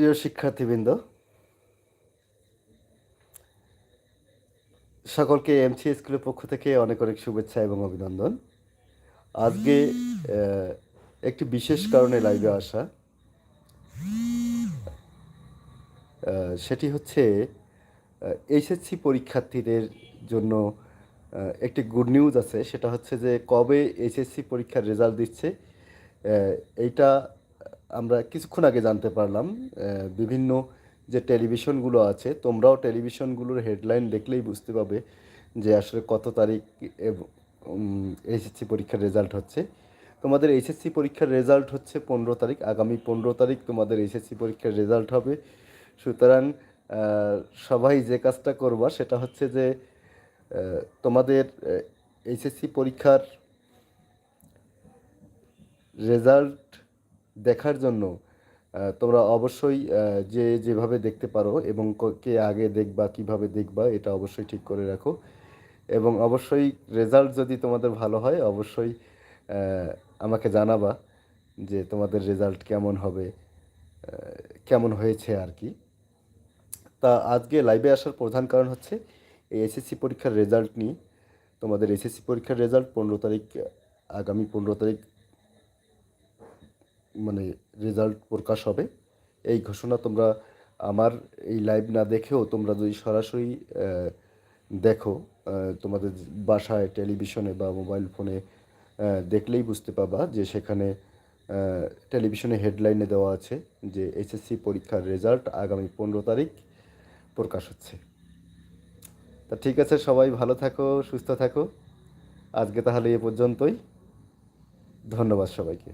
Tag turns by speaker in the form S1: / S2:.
S1: প্রিয় শিক্ষার্থীবৃন্দ, সকলকে এমসি স্কুলের পক্ষ থেকে অনেক অনেক শুভেচ্ছা এবং অভিনন্দন। আজকে একটি বিশেষ কারণে লাইভে আসা সেটি হচ্ছে এইচএসসি পরীক্ষার্থীদের জন্য একটি গুড নিউজ আছে। সেটা হচ্ছে যে, কবে এইচএসসি পরীক্ষার রেজাল্ট দিচ্ছে এইটা আমরা কিছুক্ষণ আগে জানতে পারলাম বিভিন্ন যে টেলিভিশনগুলো আছে, তোমরাও টেলিভিশনগুলোর হেডলাইন দেখলেই বুঝতে পারবে যে আসলে কত তারিখ এইচএসসি পরীক্ষার রেজাল্ট হচ্ছে। তোমাদের এইচএসসি পরীক্ষার রেজাল্ট হচ্ছে পনেরো তারিখ, আগামী পনেরো তারিখ তোমাদের এইচএসসি পরীক্ষার রেজাল্ট হবে। সুতরাং সবাই যে কাজটা করবা সেটা হচ্ছে যে তোমাদের এইচএসসি পরীক্ষার রেজাল্ট দেখার জন্য তোমরা অবশ্যই যে যেভাবে দেখতে পারো এবং কে আগে দেখবা, কীভাবে দেখবা, এটা অবশ্যই ঠিক করে রাখো। এবং অবশ্যই রেজাল্ট যদি তোমাদের ভালো হয়, অবশ্যই আমাকে জানাবা যে তোমাদের রেজাল্ট কেমন হবে কেমন হয়েছে আর কি। তা আজকে লাইভে আসার প্রধান কারণ হচ্ছে, এই এসএসসি পরীক্ষার রেজাল্ট নিয়ে। তোমাদের এসএসসি পরীক্ষার রেজাল্ট পনেরো তারিখ, আগামী পনেরো তারিখ মানে রেজাল্ট প্রকাশ হবে। এই ঘোষণা তোমরা আমার এই লাইভ না দেখেও তোমরা যদি সরাসরি দেখো তোমাদের বাসায় টেলিভিশনে বা মোবাইল ফোনে দেখলেই বুঝতে পাবা যে সেখানে টেলিভিশনে হেডলাইনে দেওয়া আছে যে এইচএসসি পরীক্ষার রেজাল্ট আগামী পনেরো তারিখ প্রকাশ হচ্ছে। তা ঠিক আছে, সবাই ভালো থাকো, সুস্থ থাকো। আজকে তাহলে এ পর্যন্তই। ধন্যবাদ সবাইকে।